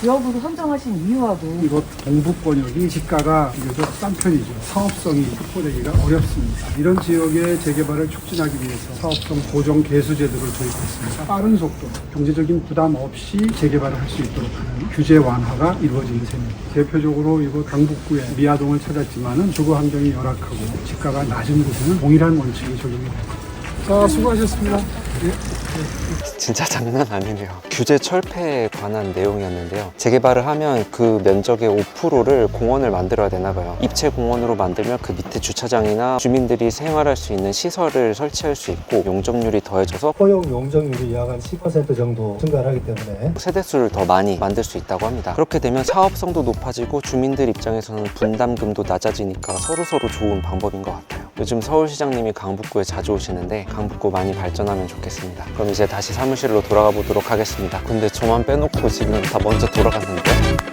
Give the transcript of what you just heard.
지역으로 선정하신 이유하고 이곳 동북권역이 지가가 비교적 싼 편이죠. 사업성이 확보되기가 어렵습니다. 이런 지역의 재개발을 촉진하기 위해서 사업성 보정 개수 제도를 도입했습니다. 빠른 속도, 경제적인 부담 없이 재개발을 할 수 있도록 하는 규제 완화가 이루어지는 셈입니다. 대표적으로 이곳 강북구의 미아동을 찾았지만은 주거 환경이 열악하고 지가가 낮은 곳에는 동일한 원칙이 적용이 됩니다. 자, 수고하셨습니다. 진짜 장난 아니네요. 규제 철폐에 관한 내용이었는데요. 재개발을 하면 그 면적의 5%를 공원을 만들어야 되나 봐요. 입체 공원으로 만들면 그 밑에 주차장이나 주민들이 생활할 수 있는 시설을 설치할 수 있고 용적률이 더해져서 허용 용적률이 약 한 10% 정도 증가를 하기 때문에 세대수를 더 많이 만들 수 있다고 합니다. 그렇게 되면 사업성도 높아지고 주민들 입장에서는 분담금도 낮아지니까 서로서로 좋은 방법인 것 같아요. 요즘 서울시장님이 강북구에 자주 오시는데 강북구 많이 발전하면 좋겠습니다. 그럼 이제 다시 사무실로 돌아가 보도록 하겠습니다. 근데 저만 빼놓고 지금 다 먼저 돌아갔는데